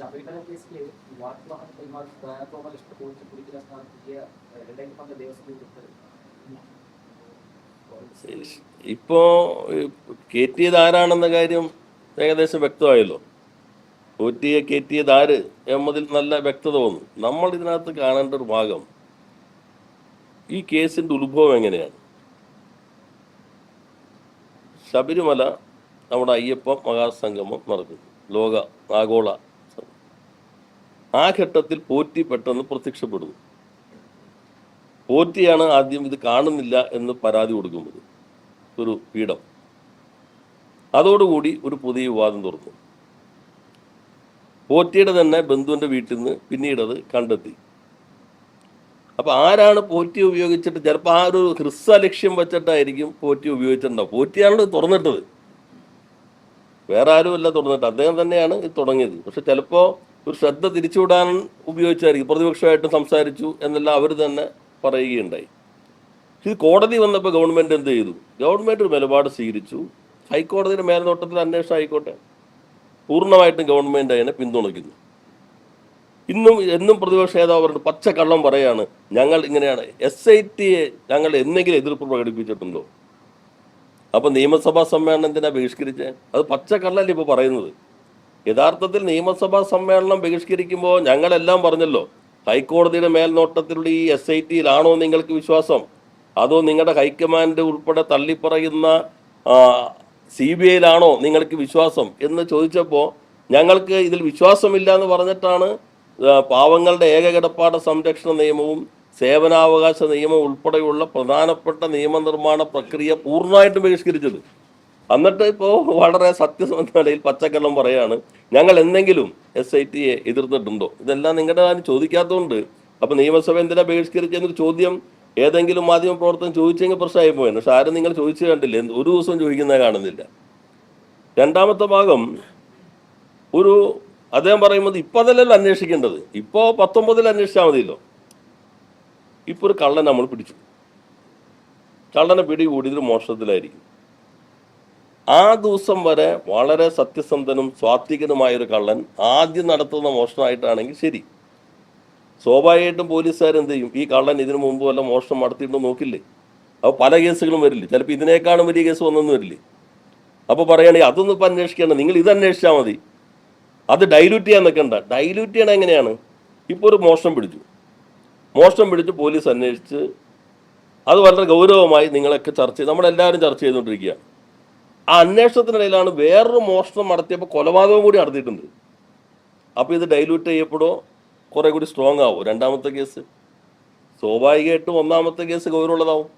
ശബരിമല കേസിൽ വാഗ്വാഹനം കൈമാറി പ്രയാസോമലക്ഷ്മ കോച്ച് കുടിക്കുന്ന സ്ഥാനത്തേക്ക് രണ്ടായിരത്തി പന്ത്രണ്ട് ദേവസ്വം കൊടുത്തത് ഇപ്പോൾ കയറ്റിയത് ആരാണെന്ന കാര്യം ഏകദേശം വ്യക്തമായല്ലോ. പോറ്റിയെ കയറ്റിയത് ആര് എന്നതിൽ നല്ല വ്യക്തത വന്നു. നമ്മൾ ഇതിനകത്ത് കാണേണ്ട ഒരു ഭാഗം ഈ കേസിന്റെ ഉത്ഭവം എങ്ങനെയാണ്? ശബരിമല നമ്മുടെ അയ്യപ്പ മഹാസംഗമം നടക്കുന്നു. ലോക ആഗോള. ആ ഘട്ടത്തിൽ പോറ്റി പെട്ടെന്ന് പ്രത്യക്ഷപ്പെടുന്നു. പോറ്റിയാണ് ആദ്യം ഇത് കാണുന്നില്ല എന്ന് പരാതി കൊടുക്കുന്നത്. ഒരു പീഠം. അതോടുകൂടി ഒരു പുതിയ വിവാദം തുറന്നു. പോറ്റിയുടെ തന്നെ ബന്ധുവിന്റെ വീട്ടിൽ നിന്ന് പിന്നീട് അത് കണ്ടെത്തി. അപ്പോൾ ആരാണ് പോറ്റി ഉപയോഗിച്ചിട്ട് ചിലപ്പോൾ ആ ഒരു ഹ്രസ്വ ലക്ഷ്യം വെച്ചിട്ടായിരിക്കും പോറ്റി ഉപയോഗിച്ചിട്ടുണ്ടാവും പോറ്റിയാണല്ലോ ഇത് തുറന്നിട്ടത്. വേറെ ആരുമല്ല തുറന്നിട്ട്. അദ്ദേഹം തന്നെയാണ് ഇത് തുടങ്ങിയത്. പക്ഷെ ചിലപ്പോൾ ഒരു ശ്രദ്ധ തിരിച്ചുവിടാൻ ഉപയോഗിച്ചായിരിക്കും. പ്രതിപക്ഷമായിട്ട് സംസാരിച്ചു എന്നെല്ലാം അവർ തന്നെ പറയുകയുണ്ടായി. ഇത് കോടതി വന്നപ്പോൾ ഗവൺമെന്റ് എന്ത് ചെയ്തു? ഗവൺമെന്റ് ഒരു നിലപാട് സ്വീകരിച്ചു. ഹൈക്കോടതിയുടെ മേൽനോട്ടത്തിൽ അന്വേഷണം ആയിക്കോട്ടെ. പൂർണമായിട്ടും ഗവൺമെന്റ് അതിനെ പിന്തുണയ്ക്കുന്നു. ഇന്നും എന്നും പ്രതിപക്ഷ നേതാവ് പറഞ്ഞു പച്ച കള്ളം പറയാണ് ഞങ്ങൾ ഇങ്ങനെയാണ്. എസ് ഐ ടിയെ ഞങ്ങൾ എന്തെങ്കിലും എതിർപ്പ് പ്രകടിപ്പിച്ചിട്ടുണ്ടോ? അപ്പം നിയമസഭാ സമ്മേളനം എന്തിനാ അത് പച്ച കള്ളല്ലേ ഇപ്പോൾ പറയുന്നത്. യഥാർത്ഥത്തിൽ നിയമസഭാ സമ്മേളനം ബഹിഷ്കരിക്കുമ്പോൾ ഞങ്ങളെല്ലാം പറഞ്ഞല്ലോ ഹൈക്കോടതിയുടെ മേൽനോട്ടത്തിലുള്ള ഈ എസ് ഐ ടിയിലാണോ നിങ്ങൾക്ക് വിശ്വാസം? അതോ നിങ്ങളുടെ ഹൈക്കമാൻഡ് ഉൾപ്പെടെ തള്ളിപ്പറയുന്ന സി ബി ഐയിലാണോ നിങ്ങൾക്ക് വിശ്വാസം? എന്ന് ചോദിച്ചപ്പോൾ ഞങ്ങൾക്ക് ഇതിൽ വിശ്വാസമില്ല എന്ന് പറഞ്ഞിട്ടാണ് പാവങ്ങളുടെ ഏകകിടപ്പാട സംരക്ഷണ നിയമവും സേവനാവകാശ നിയമവും ഉൾപ്പെടെയുള്ള പ്രധാനപ്പെട്ട നിയമനിർമ്മാണ പ്രക്രിയ പൂർണമായിട്ടും ബഹിഷ്കരിച്ചത്. എന്നിട്ട് ഇപ്പോൾ വളരെ സത്യസന്ധതയിൽ പച്ചക്കള്ളം പറയാണ് ഞങ്ങൾ എന്തെങ്കിലും എസ് ഐ ടിയെ എതിർത്തിട്ടുണ്ടോ? ഇതെല്ലാം നിങ്ങളുടെ കാര്യം ചോദിക്കാത്തതുകൊണ്ട്. അപ്പോൾ നിയമസഭ എന്തിനാ ബഹിഷ്കരിച്ചെന്നൊരു ചോദ്യം ഏതെങ്കിലും മാധ്യമ പ്രവർത്തനം ചോദിച്ചെങ്കിൽ പ്രശ്നമായി പോയാണ് പക്ഷെ ആരും നിങ്ങൾ ചോദിച്ചു കണ്ടില്ല. ഒരു ദിവസം ചോദിക്കുന്നത് കാണുന്നില്ല. രണ്ടാമത്തെ ഭാഗം ഒരു അദ്ദേഹം പറയുന്നത് ഇപ്പം അതല്ലല്ലോ അന്വേഷിക്കേണ്ടത്. ഇപ്പോൾ പത്തൊമ്പതിൽ അന്വേഷിച്ചാൽ മതിയല്ലോ. ഇപ്പോൾ ഒരു കള്ളൻ നമ്മൾ പിടിച്ചു. കള്ളനെ പിടി കൂടിയതൊരു മോഷണത്തിലായിരിക്കും. ആ ദിവസം വരെ വളരെ സത്യസന്ധനും സ്വാത്വികനുമായ ഒരു കള്ളൻ ആദ്യം നടത്തുന്ന മോഷണമായിട്ടാണെങ്കിൽ ശരി. സ്വാഭാവികമായിട്ടും പോലീസുകാർ എന്ത് ചെയ്യും ഈ കള്ളൻ ഇതിനു മുമ്പ് വല്ല മോഷണം നടത്തിയിട്ടുണ്ടോ നോക്കില്ലേ? അപ്പോൾ പല കേസുകളും വരില്ലേ? ചിലപ്പോൾ ഇതിനേക്കാളും വലിയ കേസ് വന്നൊന്നും വരില്ലേ? അപ്പോൾ പറയുകയാണെങ്കിൽ അതൊന്നും ഇപ്പം അന്വേഷിക്കേണ്ട. നിങ്ങൾ ഇത് അന്വേഷിച്ചാൽ മതി. അത് ഡൈല്യൂട്ട് ചെയ്യാൻ നിൽക്കണ്ട ഡൈല്യൂട്ട് ചെയ്യണം എങ്ങനെയാണ്? ഇപ്പോൾ ഒരു മോഷണം പിടിച്ചു. മോഷണം പിടിച്ച് പോലീസ് അന്വേഷിച്ച് അത് വളരെ ഗൗരവമായി നിങ്ങളൊക്കെ ചർച്ച ചെയ്ത് നമ്മളെല്ലാവരും ചർച്ച ചെയ്തുകൊണ്ടിരിക്കുകയാണ്. ആ അന്വേഷണത്തിനിടയിലാണ് വേറൊരു മോഷണം നടത്തിയപ്പോൾ കൊലപാതകം കൂടി നടത്തിയിട്ടുണ്ട്. അപ്പോൾ ഇത് ഡൈലൂട്ട് ചെയ്യപ്പെടുമോ കുറേ കൂടി സ്ട്രോങ് ആവും. രണ്ടാമത്തെ കേസ്. സ്വാഭാവികമായിട്ടും ഒന്നാമത്തെ കേസ് ഗൗരവമുള്ളതാവും.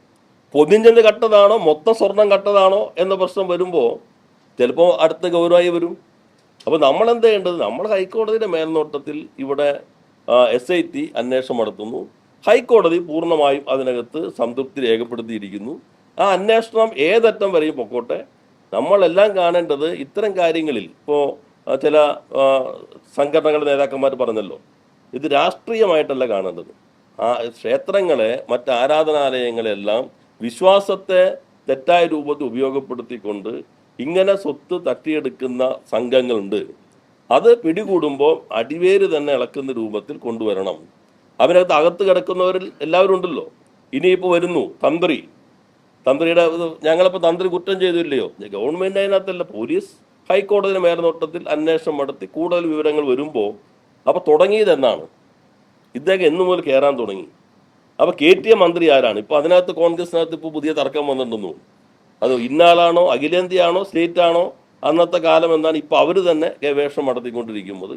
പൊതിഞ്ചെന്ന് കട്ടതാണോ? മൊത്തം സ്വർണം കട്ടതാണോ? എന്ന പ്രശ്നം വരുമ്പോൾ ചിലപ്പോൾ അടുത്ത ഗൗരവമായി വരും. അപ്പോൾ നമ്മൾ എന്താ ചെയ്യേണ്ടത്? നമ്മൾ ഹൈക്കോടതിയുടെ മേൽനോട്ടത്തിൽ ഇവിടെ എസ് ഐ ടി അന്വേഷണം നടത്തുന്നു. ഹൈക്കോടതി പൂർണമായും അതിനകത്ത് സംതൃപ്തി രേഖപ്പെടുത്തിയിരിക്കുന്നു. ആ അന്വേഷണം ഏതറ്റം വരെയും പൊക്കോട്ടെ. നമ്മളെല്ലാം കാണേണ്ടത് ഇത്തരം കാര്യങ്ങളിൽ ഇപ്പോൾ ചില സംഘടനകളുടെ നേതാക്കന്മാർ പറഞ്ഞല്ലോ ഇത് രാഷ്ട്രീയമായിട്ടല്ല കാണേണ്ടത്. ആ ക്ഷേത്രങ്ങളെ മറ്റ് ആരാധനാലയങ്ങളെല്ലാം വിശ്വാസത്തെ തെറ്റായ രൂപത്തിൽ ഉപയോഗപ്പെടുത്തിക്കൊണ്ട് ഇങ്ങനെ സ്വത്ത് തട്ടിയെടുക്കുന്ന സംഘങ്ങളുണ്ട്. അത് പിടികൂടുമ്പോൾ അടിവേര് തന്നെ ഇളക്കുന്ന രൂപത്തിൽ കൊണ്ടുവരണം. അതിനകത്ത് അകത്ത് കിടക്കുന്നവരിൽ എല്ലാവരും ഉണ്ടല്ലോ ഇനിയിപ്പോൾ വരുന്നു തന്ത്രി. തന്ത്രിയുടെ ഞങ്ങളിപ്പോൾ തന്ത്രി കുറ്റം ചെയ്തില്ലയോ? ഗവൺമെന്റ് അതിനകത്തല്ല. പോലീസ് ഹൈക്കോടതിയുടെ മേൽനോട്ടത്തിൽ അന്വേഷണം നടത്തി കൂടുതൽ വിവരങ്ങൾ വരുമ്പോൾ അപ്പോൾ തുടങ്ങിയത് എന്നാണ്. ഇദ്ദേഹം എന്നു മുതൽ കയറാൻ തുടങ്ങി. അപ്പോൾ കെ ടി എം മന്ത്രി ആരാണ്? ഇപ്പോൾ അതിനകത്ത് കോൺഗ്രസിനകത്ത് ഇപ്പോൾ പുതിയ തർക്കം വന്നിട്ടുണ്ടെന്നു അത് ഇന്നാളാണോ? അഖിലേന്ത്യയാണോ സ്റ്റേറ്റ് ആണോ അന്നത്തെ കാലം എന്നാണ് ഇപ്പോൾ അവർ തന്നെ ഗവേഷണം നടത്തിക്കൊണ്ടിരിക്കുന്നത്.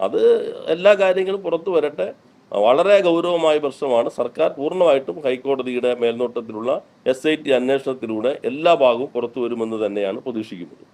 അത് എല്ലാ കാര്യങ്ങളും പുറത്തു വരട്ടെ. വളരെ ഗൗരവമായ പ്രശ്നമാണ്. സർക്കാർ പൂർണമായിട്ടും ഹൈക്കോടതിയുടെ മേൽനോട്ടത്തിലുള്ള എസ് ഐ ടി അന്വേഷണത്തിലൂടെ എല്ലാ ഭാഗവും പുറത്തു വരുമെന്ന് തന്നെയാണ് പ്രതീക്ഷിക്കുന്നത്.